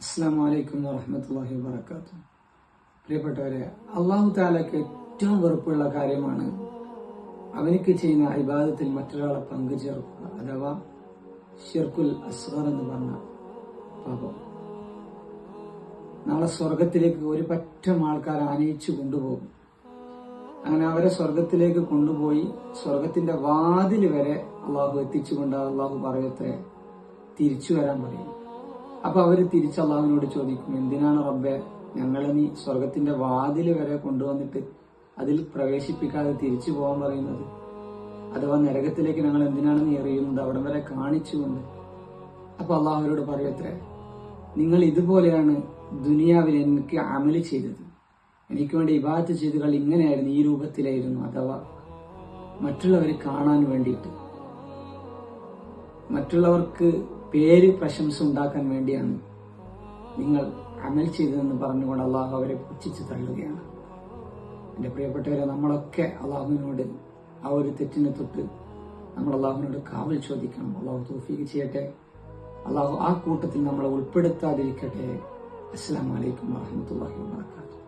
അസ്സാം വലൈക്കും വാഹമത്തല്ലാഹി വാബർക്കാത്തു പ്രിയപ്പെട്ടവരെ അള്ളാഹു താലക്ക് ഏറ്റവും വെറുപ്പുള്ള കാര്യമാണ് അവനിക്ക് ചെയ്യുന്ന ഇബാദത്തിൽ മറ്റൊരാളെ പങ്കുചേർക്കുക അഥവാ ഷിർക്കുൽ അസ്വർ എന്ന് പറഞ്ഞ പാപം. നാളെ സ്വർഗത്തിലേക്ക് ഒരു പറ്റം ആൾക്കാർ ആനയിച്ചു കൊണ്ടുപോകും. അങ്ങനെ അവരെ സ്വർഗത്തിലേക്ക് കൊണ്ടുപോയി സ്വർഗത്തിന്റെ വാതിൽ വരെ അള്ളാഹു എത്തിച്ചുകൊണ്ട് അള്ളാഹു പറയത്തെ തിരിച്ചു വരാൻ പറയും. അപ്പൊ അവർ തിരിച്ച് അള്ളാഹുവിനോട് ചോദിക്കും എന്തിനാണ് റബ്ബെ ഞങ്ങളെ നീ സ്വർഗത്തിന്റെ വാതിൽ വരെ കൊണ്ടുവന്നിട്ട് അതിൽ പ്രവേശിപ്പിക്കാതെ തിരിച്ചു പോകാൻ പറയുന്നത്? അഥവാ നരകത്തിലേക്ക് ഞങ്ങൾ എന്തിനാണ് നീ എറിയുന്നത്? അവിടം വരെ കാണിച്ചുകൊണ്ട്. അപ്പൊ അള്ളാഹുവിനോട് പറയത്രേ നിങ്ങൾ ഇതുപോലെയാണ് ദുനിയാവിൽ എനിക്ക് അമൽ ചെയ്തത്. എനിക്ക് വേണ്ടി ഇബാത്ത് ചെയ്തുകൾ ഇങ്ങനെയായിരുന്നു ഈ രൂപത്തിലായിരുന്നു. അഥവാ മറ്റുള്ളവർ കാണാൻ വേണ്ടിയിട്ട്. മറ്റുള്ളവർക്ക് പേര് പ്രശംസ ഉണ്ടാക്കാൻ വേണ്ടിയാണ് നിങ്ങൾ അമൽ ചെയ്തതെന്ന് പറഞ്ഞുകൊണ്ട് അള്ളാഹു അവരെ പുച്ഛിച്ച് തള്ളുകയാണ്. എന്റെ പ്രിയപ്പെട്ടവരെ നമ്മളൊക്കെ അള്ളാഹുവിനോട് ആ ഒരു തെറ്റിനെ തൊട്ട് നമ്മൾ അള്ളാഹുവിനോട് കാവൽ ചോദിക്കണം. അള്ളാഹു തോഫീക്ക് ചെയ്യട്ടെ. അള്ളാഹു ആ കൂട്ടത്തിൽ നമ്മളെ ഉൾപ്പെടുത്താതിരിക്കട്ടെ. അസ്സാം വലൈക്കും വാഹമത്തല്ലാഹി വാത്തു